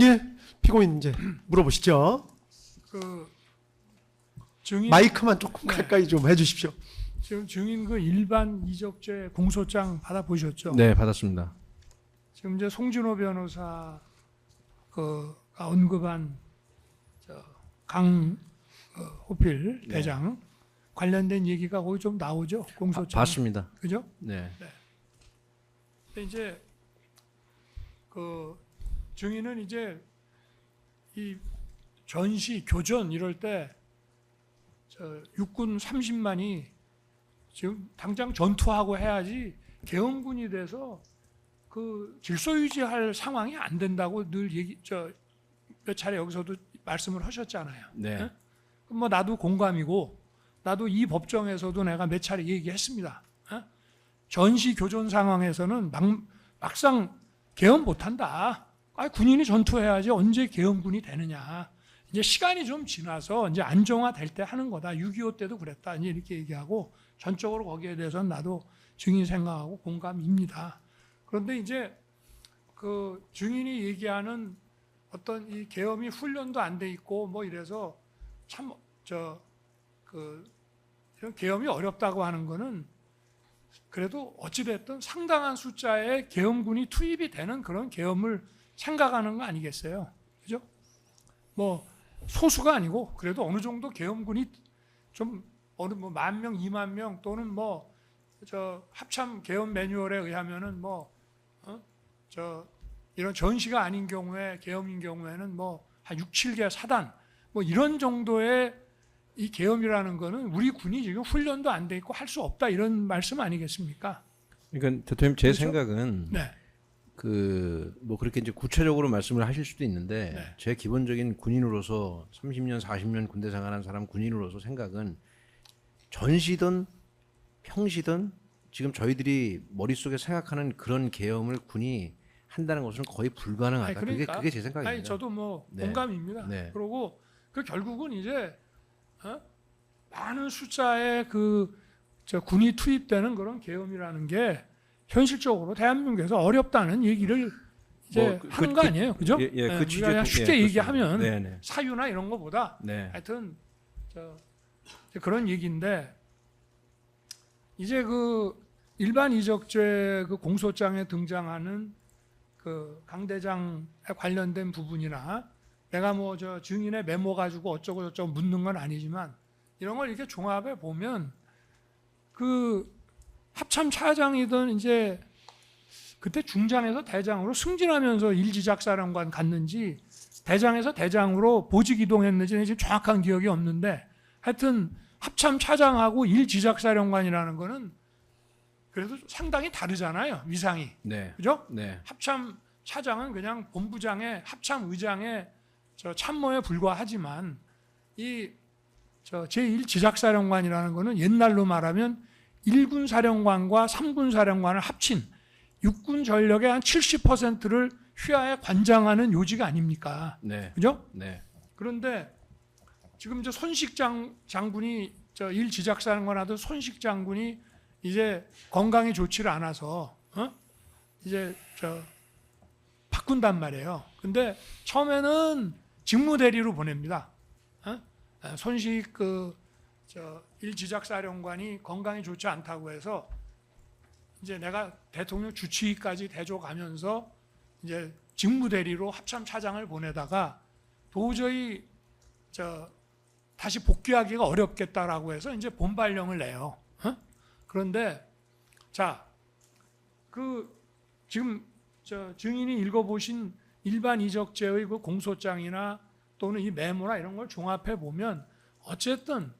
예, 피고인 이제 물어보시죠. 그 증인 마이크만 조금 네. 가까이 좀 해주십시오. 지금 증인 그 일반 이적죄 공소장 받아 보셨죠? 네, 받았습니다. 지금 이제 송진호 변호사 그가 언급한 저강 어, 호필 네. 대장 관련된 얘기가 거기 좀 나오죠 바- 공소장. 봤습니다. 그죠? 네. 근데 이제 그 증인은 이제 이 전시 교전 이럴 때저 육군 30만이 지금 당장 전투하고 해야지 계엄군이 돼서 그 질서 유지할 상황이 안 된다고 늘 얘기 저 몇 차례 여기서도 말씀을 하셨잖아요. 네. 네? 뭐 나도 공감이고 나도 이 법정에서도 내가 몇 차례 얘기했습니다. 어? 전시 교전 상황에서는 막, 막상 개헌 못한다. 아, 군인이 전투해야지 언제 개헌군이 되느냐. 이제 시간이 좀 지나서 이제 안정화 될 때 하는 거다. 6.25 때도 그랬다. 이제 이렇게 얘기하고 전적으로 거기에 대해서는 나도 증인 생각하고 공감입니다. 그런데 이제 그 증인이 얘기하는 어떤 이 계엄이 훈련도 안 돼 있고 뭐 이래서 참 저그 이런 계엄이 어렵다고 하는 거는 그래도 어찌됐든 상당한 숫자의 계엄군이 투입이 되는 그런 계엄을 생각하는 거 아니겠어요? 그죠? 뭐 소수가 아니고 그래도 어느 정도 계엄군이 좀 어느 뭐 만 명, 이만 명 또는 뭐 저 합참 계엄 매뉴얼에 의하면은 뭐 어? 저 이런 전시가 아닌 경우에 계엄인 경우에는 뭐 한 6, 7개 사단 뭐 이런 정도의 이 계엄이라는 거는 우리 군이 지금 훈련도 안 돼 있고 할 수 없다 이런 말씀 아니겠습니까? 그러니까 대통령 제 그렇죠? 생각은 네. 그 뭐 그렇게 이제 구체적으로 말씀을 하실 수도 있는데 네. 제 기본적인 군인으로서 30년 40년 군대 생활한 사람 군인으로서 생각은 전시든 평시든 지금 저희들이 머릿속에 생각하는 그런 계엄을 군이 한다는 것은 거의 불가능하다. 아니, 그러니까. 그게 그게 제 생각입니다. 아니 저도 뭐 네. 공감입니다. 네. 그리고 그 결국은 이제 어? 많은 숫자의 그저 군이 투입되는 그런 계엄이라는 게 현실적으로 대한민국에서 어렵다는 얘기를 이제 뭐 그- 하는 그- 거 그- 아니에요, 그죠? 예, 예, 네, 그 우리가 그냥 쉽게 얘기하면 네, 네. 사유나 이런 거보다 네. 하여튼 저 그런 얘기인데 이제 그 일반 이적죄 그 공소장에 등장하는 그 강대장에 관련된 부분이나 내가 뭐 저 증인의 메모 가지고 어쩌고 저쩌고 묻는 건 아니지만 이런 걸 이렇게 종합해 보면 그 합참 차장이든 이제 그때 중장에서 대장으로 승진하면서 일지작사령관 갔는지 대장에서 대장으로 보직 이동했는지 지금 정확한 기억이 없는데 하여튼 합참 차장하고 일지작사령관이라는 거는 그래도 상당히 다르잖아요 위상이 네. 그죠? 네. 합참 차장은 그냥 본부장의 합참 의장의 저 참모에 불과하지만 이 저 제1 지작사령관이라는 거는 옛날로 말하면 1군 사령관과 3군 사령관을 합친 육군 전력의 한 70%를 휘하에 관장하는 요지가 아닙니까? 네. 그죠? 네. 그런데 지금 이제 손식 장, 장군이 저 일 지작사령관 하던 손식 장군이 이제 건강이 좋지를 않아서 어? 이제 저 바꾼단 말이에요. 근데 처음에는 직무 대리로 보냅니다. 어? 아, 손식 그 저일 지작사령관이 건강이 좋지 않다고 해서 이제 내가 대통령 주치의까지 대줘가면서 이제 직무 대리로 합참 차장을 보내다가 도저히 저 다시 복귀하기가 어렵겠다라고 해서 이제 본발령을 내요. 어? 그런데 자, 그 지금 저 증인이 읽어보신 일반 이적죄의 그 공소장이나 또는 이 메모나 이런 걸 종합해 보면 어쨌든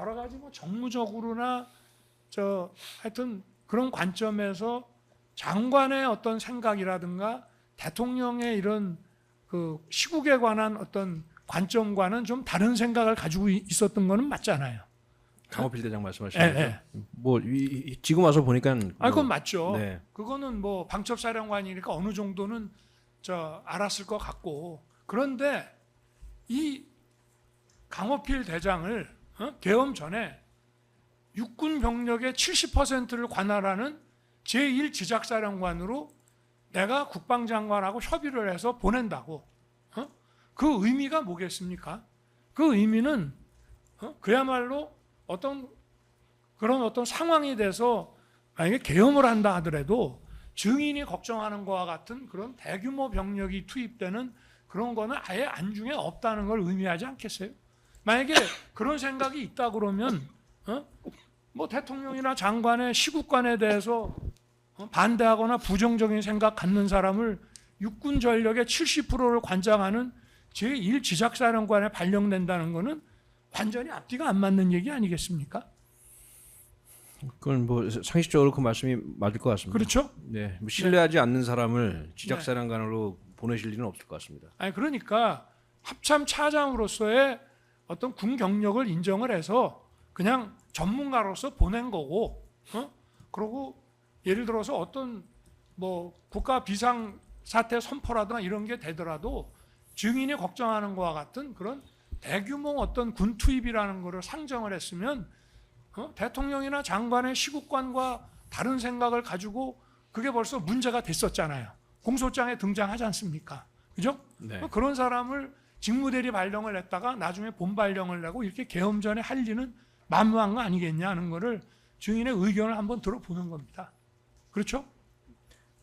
여러 가지 뭐 정무적으로나 저 하여튼 그런 관점에서 장관의 어떤 생각이라든가 대통령의 이런 그 시국에 관한 어떤 관점과는 좀 다른 생각을 가지고 이- 있었던 거는 맞잖아요. 강호필 대장 말씀하시는 예, 거죠? 예. 뭐 이, 이- 지금 와서 보니까 아, 그건 뭐- 맞죠. 네. 그거는 뭐 방첩사령관이니까 어느 정도는 저 알았을 것 같고 그런데 이 강호필 대장을 어? 계엄 전에 육군 병력의 70%를 관할하는 제1 지작사령관으로 내가 국방장관하고 협의를 해서 보낸다고 그 의미가 뭐겠습니까? 그 의미는 어? 그야말로 어떤 그런 어떤 상황이 돼서 만약에 계엄을 한다 하더라도 증인이 걱정하는 것과 같은 그런 대규모 병력이 투입되는 그런 거는 아예 안중에 없다는 걸 의미하지 않겠어요? 만약에 그런 생각이 있다 그러면 어? 뭐 대통령이나 장관의 시국관에 대해서 어? 반대하거나 부정적인 생각 갖는 사람을 육군 전력의 70%를 관장하는 제1 지작사령관에 발령된다는 것은 완전히 앞뒤가 안 맞는 얘기 아니겠습니까? 그건 뭐 상식적으로 그 말씀이 맞을 것 같습니다. 그렇죠? 네, 뭐 신뢰하지 않는 사람을 지작사령관으로 보내실 리는 없을 것 같습니다. 아니 그러니까 합참 차장으로서의 어떤 군 경력을 인정을 해서 그냥 전문가로서 보낸 거고, 어? 그리고 예를 들어서 어떤 뭐 국가 비상 사태 선포라든가 이런 게 되더라도 증인이 걱정하는 것과 같은 그런 대규모 어떤 군 투입이라는 것을 상정을 했으면 어? 대통령이나 장관의 시국관과 다른 생각을 가지고 그게 벌써 문제가 됐었잖아요. 공소장에 등장하지 않습니까? 그죠? 네. 그런 사람을 직무대리 발령을 냈다가 나중에 본발령을 내고 이렇게 계엄 전에 할 일은 만무한 거 아니겠냐는 거를 증인의 의견을 한번 들어보는 겁니다. 그렇죠?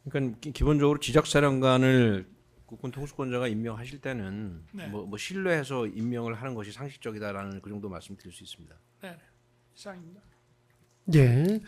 그러니까 기- 기본적으로 지작사령관을 국군 통수권자가 임명하실 때는 네. 뭐, 뭐 신뢰해서 임명을 하는 것이 상식적이다라는 그 정도 말씀드릴 수 있습니다. 네, 이상입니다. 예.